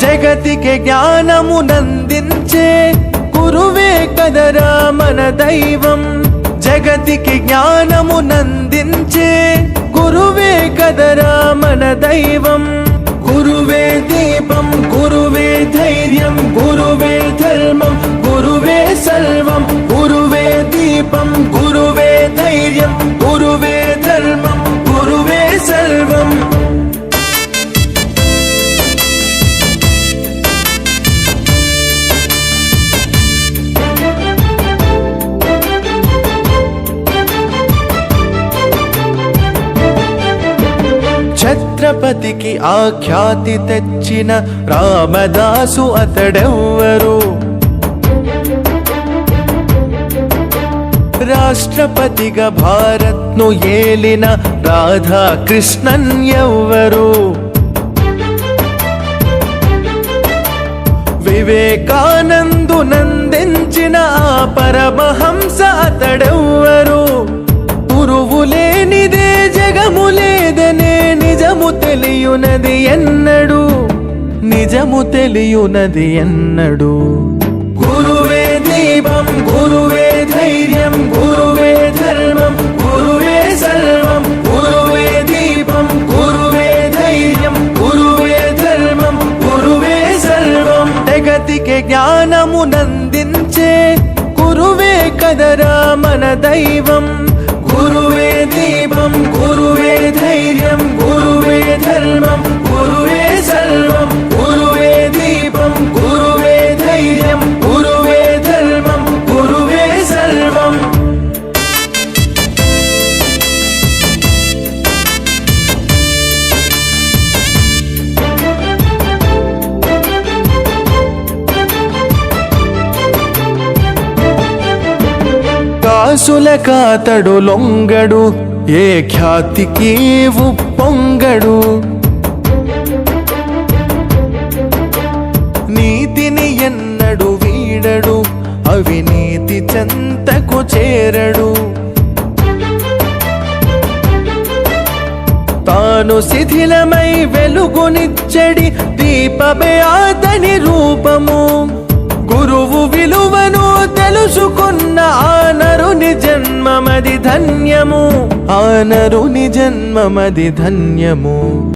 జగతికి జ్ఞానము నందించే గురువే కదరా మన దైవం. జగతికి జ్ఞానము నందించే గురువే కదరా మన దైవం. ఛత్రపతికి ఆఖ్యాతి తెచ్చిన రామదాసు అతడెవ్వరు? రాష్ట్రపతిగా భారత్ను ఏలిన రాధాకృష్ణన్ ఎవ్వరు? వివేకానందు నందించిన ఆ పరమహంస అతడెవ్వరు? గురువులే తెలియునది ఎన్నడు? నిజము తెలియునది ఎన్నడు? గురువే దీపం గురువే ధైర్యం గురువే ధర్మం గురువే సర్వం. గురువే దీపం గురువే ధైర్యం గురువే ధర్మం గురువే సర్వం. జగతికి జ్ఞానము నందించే గురువే కదరా మన దైవం. దాసుల కాతడు లొంగడు ఏ ఖ్యాతికి ఉప్పొంగడు. నీతిని ఎన్నడు వీడడు అవినీతి చెంతకు చేరడు. తాను శిథిలమై వెలుగునిచ్చడి దీపమే అతని రూపము. గురువు విలువను తెలుసుకున్న ఆ జన్మమది ధన్యము. ఆనరుని జన్మమది ధన్యము.